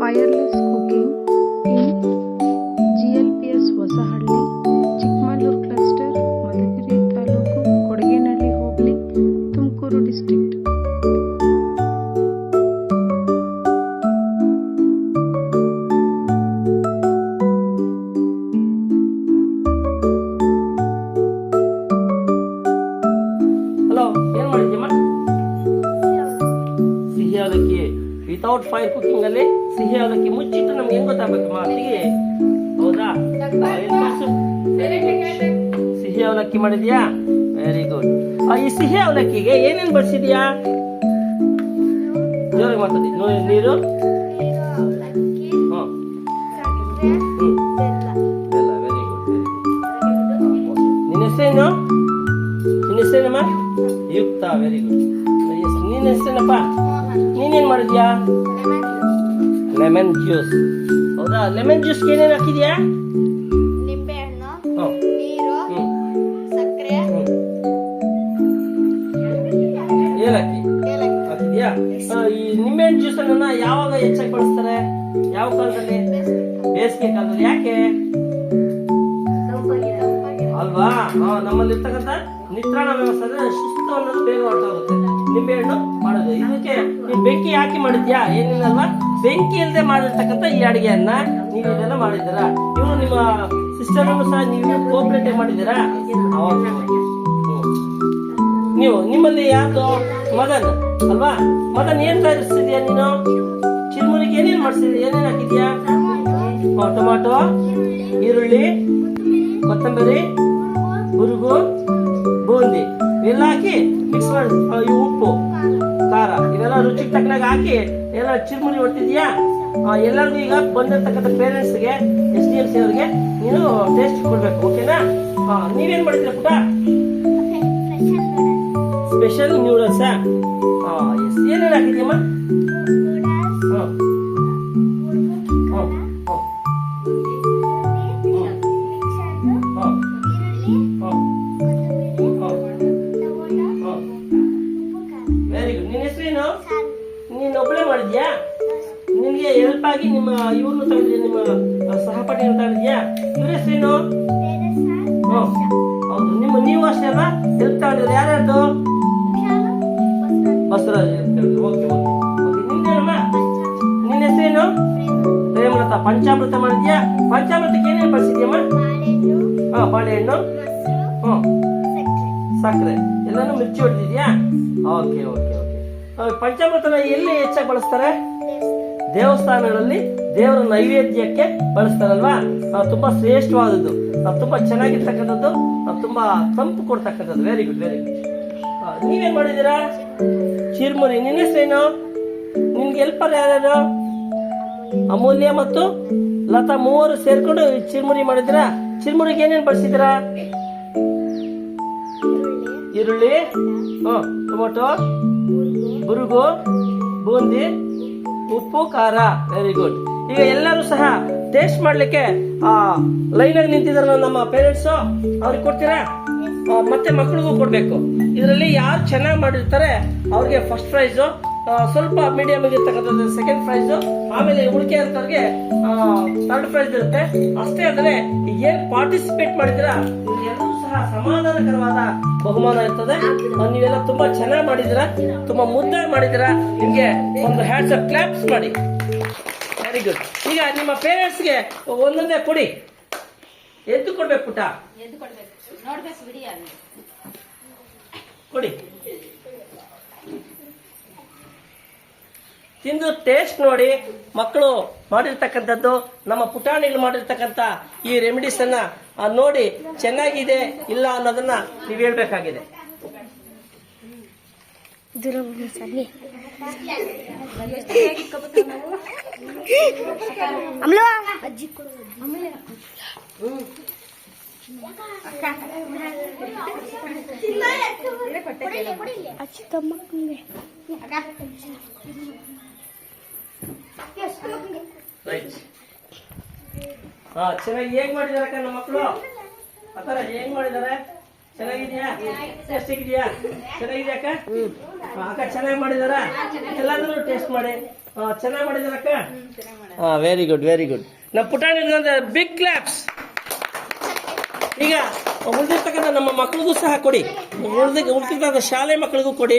fireless without fire cooking ಅಲ್ಲಿ ಸಿಹಿ ಅವಲಕ್ಕಿ ಮುಚ್ಚಿಟ್ಟು ನಮ್ಗೆ ಹೆಂಗ್ ಗೊತ್ತಾಗ್ಬೇಕಮ್ಮ ಮಾತಿಗೆ ಹೌದಾ. ಸಿಹಿ ಅವಲಕ್ಕಿ ಮಾಡಿದ್ಯಾ? ವೆರಿ ಗುಡ್ ಈ ಸಿಹಿ ಅವಲಕ್ಕಿಗೆ ಏನೇನು ಬಡಿಸಿದ್ಯಾ ಜೋರಾಗಿ ಮಾತಾಡಿ. ನೀರು? ಎಲ್ಲ ವೆರಿ ಗುಡ್ ನಿನ್ನ ಹೆಸರೇನು? ನಿನ್ನ ಹೆಸರೇನಮ್ಮ? ಯುಕ್ತ ವೆರಿ ಗುಡ್ ನಿನ್ನ ಹೆಸರೇನಪ್ಪ? ಮಾಡಿದ್ಯಾ ಲೆಮನ್ ಜ್ಯೂಸ್ ಹೌದಾ? ಲೆಮನ್ ಜ್ಯೂಸ್ಗೆ ಏನೇನು ಹಾಕಿದ್ಯಾ? ನಿಂಬೆಹಣ್ಣು ನೀರು ಸಕ್ಕರೆ. ಏಲಕ್ಕಿ ಹಾಕಿದ್ಯಾ? ಆ, ಈ ನಿಂಬೆಹಣ್ಣು ಜ್ಯೂಸ್ ಅನ್ನ ಯಾವಾಗ ಹೆಚ್ಚಾಗಿ ಬಳಸ್ತಾರೆ? ಯಾವ ಕಾಲದಲ್ಲಿ? ಬೇಸಿಗೆ. ಕಾಲದಲ್ಲಿ. ಯಾಕೆ? ಅಲ್ವಾ? ಹಾ, ನಮ್ಮಲ್ಲಿ ಇರ್ತಕ್ಕಂಥ ನಿತ್ರಾಣ ವ್ಯವಸ್ಥೆ ಅಂದ್ರೆ ಶಿಸ್ತು ಅನ್ನೋದು ಬೇಗ ಹೊರಟೋಗುತ್ತೆ. ನಿಂಬೆಹಣ್ಣು ಇದಕ್ಕೆ ಬೆಂಕಿ ಹಾಕಿ ಮಾಡಿದ್ಯಾ? ಏನಿಲ್ಲಲ್ವಾ? ಬೆಂಕಿ ಇಲ್ಲದೆ ಮಾಡಿರ್ತಕ್ಕಂಥ ಈ ಅಡಿಗೆಯನ್ನ ನೀವು ಇದೆಲ್ಲ ಮಾಡಿದ್ದೀರಾ? ಇವರು ನಿಮ್ಮ ಸಿಸ್ಟರ್ ಸಹ ನೀವು ಕೋಆಪರೇಟಿವ್ ಮಾಡಿದ್ದೀರಾ. ನೀವು, ನಿಮ್ಮಲ್ಲಿ ಯಾರು ಮದನ್ ಅಲ್ವಾ? ಮದನ್ ಏನ್ ತಯಾರಿಸ್ತಿದ್ಯಾ ನೀನು? ಚಿರುಮುರಿಗೆ ಏನೇನ್ ಮಾಡಿಸ್ತಿದ್ಯಾ ಏನೇನ್ ಹಾಕಿದ್ಯಾ? ಟೊಮಾಟೊ, ಈರುಳ್ಳಿ, ಕೊತ್ತಂಬರಿ ಹುರುಗು ಬೂಂದಿ. ಎಲ್ಲ ಹಾಕಿ ಮಿಕ್ಸ್ ಮಾಡಿ. ಉಪ್ಪು. ಖಾರ ಇವೆಲ್ಲ ರುಚಿಗೆ ತಕ್ಕನಾಗ ಹಾಕಿ ಎಲ್ಲ ಚಿರುಮುರಿ ಹೊಡ್ತಿದ್ಯಾ? ಎಲ್ಲರಿಗೂ ಈಗ ಬಂದಿರ್ತಕ್ಕಂಥ ಪೇರೆಂಟ್ಸ್ಗೆ ಎಸ್ ಡಿ ಎಂ ಸಿ ಅವ್ರಿಗೆ ನೀನು ಟೇಸ್ಟ್ ಕೊಡ್ಬೇಕು ಓಕೆನಾ ನೀವೇನ್ ಮಾಡಿದ್ರಿ ಪುಟ ಸ್ಪೆಷಲ್ ನ್ಯೂಡಲ್ಸ್ ಎಸ್ ಏನೇನು ಹಾಕಿದ್ಯಮ್ಮ? ವೆರಿ ಗುಡ್ ನಿನ್ನ ಹೆಸರೇನು ನೀನು ಒಬ್ಬಳೇ ಮಾಡಿದ್ಯಾ? ನಿನಗೆ ಹೆಲ್ಪ್ ಆಗಿ ನಿಮ್ಮ ಇವರು ತಗೊಂಡಿದ್ಯಾ? ನಿಮ್ಮ ಸಹಪಾಠಿನ ತಗೊಂಡಿದ್ಯಾ? ಇವ್ರ ಹೆಸರೇನು? ಹ್ಮ್. ಹೌದು. ನಿಮ್ಮ ನೀವು ಅಷ್ಟೇ ಅಲ್ಲ ಹೆಲ್ಪ್ ತಗೊಂಡಿದ್ರೆ ಯಾರ್ಯಾರ್ದು ಬಸವರಾಜ್ ಓಕೆ ಓಕೆ ನಿನ್ನ ಹೆಸರೇನು? ಪ್ರೇಮಲತಾ. ಪಂಚಾಮೃತ ಮಾಡಿದ್ಯಾ? ಪಂಚಾಮೃತಕ್ಕೆ ಏನೇನು ಬಳಸಿದ್ಯಮ್ಮ? ಹಾ ಬಾಳೆಹಣ್ಣು. ಹ್ಮ್. ಸಕ್ಕರೆ. ಎಲ್ಲಾನು ಮಿರ್ಚಿ ಹೊಡೆದಿದ್ಯಾ? ಓಕೆ ಓಕೆ ಪಂಚಾಮೃತನ ಎಲ್ಲಿ ಹೆಚ್ಚಾಗಿ ಬಳಸ್ತಾರೆ? ದೇವಸ್ಥಾನಗಳಲ್ಲಿ ದೇವರ ನೈವೇದ್ಯಕ್ಕೆ ಬಳಸ್ತಾರಲ್ವಾ? ನಾವು ತುಂಬಾ ಶ್ರೇಷ್ಠವಾದದ್ದು. ಅದು ತುಂಬಾ ಚೆನ್ನಾಗಿರ್ತಕ್ಕಂಥದ್ದು ನಾವು ತುಂಬಾ ತಂಪು ಕೊಡ್ತಕ್ಕಂಥದ್ದು. ವೆರಿ ಗುಡ್ ವೆರಿ ಗುಡ್ ನೀವೇನ್ ಮಾಡಿದ್ದೀರಾ? ಚಿರ್ಮುರಿ. ನಿನ್ನ ಹೆಸರೇನು ನಿನ್ಗೆ ಹೆಲ್ಪರ್ ಯಾರ್ಯಾರು? ಅಮೂಲ್ಯ ಮತ್ತು ಲತಾ ಮೂವರು ಸೇರ್ಕೊಂಡು ಚಿರ್ಮುರಿ ಮಾಡಿದಿರಾ ಚಿರ್ಮುರಿಗೆ ಏನೇನು ಬಳಸಿದ್ದೀರಾ? ಈರುಳ್ಳಿ? ಹ್ಮ್ ಟೊಮೊಟೊ. ಬುರುಗು, ಬೂಂದಿ, ಉಪ್ಪು, ಖಾರ ವೆರಿ ಗುಡ್ ಈಗ ಎಲ್ಲರೂ ಸಹ ಟೇಸ್ಟ್ ಮಾಡ್ಲಿಕ್ಕೆ, ಆ ಲೈನ್ ಆಗಿ ನಿಂತಿದಾರ ನಮ್ಮ ಪೇರೆಂಟ್ಸ್ ಅವ್ರಿಗೆ ಕೊಡ್ತೀರಾ? ಮತ್ತೆ ಮಕ್ಕಳಿಗೂ ಕೊಡಬೇಕು. ಇದರಲ್ಲಿ ಯಾರು ಚೆನ್ನಾಗಿ ಮಾಡಿರ್ತಾರೆ, ಅವ್ರಿಗೆ ಫಸ್ಟ್ ಪ್ರೈಸು ಸ್ವಲ್ಪ ಮೀಡಿಯಂ ಇರ್ತಕ್ಕಂಥದ್ದು ಸೆಕೆಂಡ್ ಪ್ರೈಸು ಆಮೇಲೆ ಉಳಿಕೆ ಅಂತವ್ರಿಗೆ ಥರ್ಡ್ ಪ್ರೈಸ್ ಇರುತ್ತೆ. ಅಷ್ಟೇ ಅಂದರೆ ಏನು ಪಾರ್ಟಿಸಿಪೇಟ್ ಮಾಡಿದ್ದೀರಾ? ಎಲ್ಲರೂ ಸಹ ಸಮಾಧಾನಕರವಾದ ಬಹುಮಾನ ಇರ್ತದೆ. ನೀವೆಲ್ಲ ತುಂಬಾ ಚೆನ್ನಾಗಿ ಮಾಡಿದಿರ ತುಂಬಾ ಮುದ್ದಾಗಿ ಮಾಡಿದಿರ ನಿಮ್ಗೆ ಒಂದು ಹ್ಯಾಂಡ್ಸ್ ಅಪ್ ಕ್ಲಾಪ್ಸ್ ಮಾಡಿ. ವೆರಿ ಗುಡ್ ಈಗ ನಿಮ್ಮ ಪೇರೆಂಟ್ಸ್ಗೆ ಒಂದೊಂದೇ ಕೊಡಿ. ಎದ್ದು ಕೊಡ್ಬೇಕು ಪುಟ್ಟ ಕೊಡಿ. ತಿಂದು ಟೇಸ್ಟ್ ನೋಡಿ ಮಕ್ಕಳು ಮಾಡಿರ್ತಕ್ಕಂಥದ್ದು ನಮ್ಮ ಪುಟಾಣಿಗಳು ಮಾಡಿರ್ತಕ್ಕಂಥ ಈ ರೆಮಿಡೀಸ್ ಅನ್ನ ನೋಡಿ ಚೆನ್ನಾಗಿದೆ ಇಲ್ಲ ಅನ್ನೋದನ್ನ ನೀವು ಹೇಳ್ಬೇಕಾಗಿದೆ. ಅಜ್ಜಿ. ಚೆನ್ನಾಗಿ ಹೇಗ್ ಮಾಡಿದಾರೆ ಅಕ್ಕ ನಮ್ಮ ಮಕ್ಕಳು ಆತರ ಹೇಗ್ ಮಾಡಿದಾರೆ? ಚೆನ್ನಾಗಿದ್ಯಾ? ಟೇಸ್ಟ್ ಇದ್ಯಾ ಚೆನ್ನಾಗಿದೆ ಅಕ್ಕ? ಅಕ್ಕ ಚೆನ್ನಾಗಿ ಮಾಡಿದಾರ? ಎಲ್ಲಾದ್ರೂ ಟೇಸ್ಟ್ ಮಾಡಿ. ಚೆನ್ನಾಗಿ ಮಾಡಿದಾರ ಅಕ್ಕ? ವೆರಿ ಗುಡ್ ವೆರಿ ಗುಡ್ ನಮ್ಮ ಪುಟಾಣಿ ಬಿಗ್ ಕ್ಲಾಪ್ಸ್ ಈಗ, ಉಳಿದಿರ್ತಕ್ಕಂಥ ನಮ್ಮ ಮಕ್ಕಳಿಗೂ ಸಹ ಕೊಡಿ. ಉಳಿದ ಉಳಿದಿರ್ತಕ್ಕಂಥ ಶಾಲೆ ಮಕ್ಕಳಿಗೂ ಕೊಡಿ.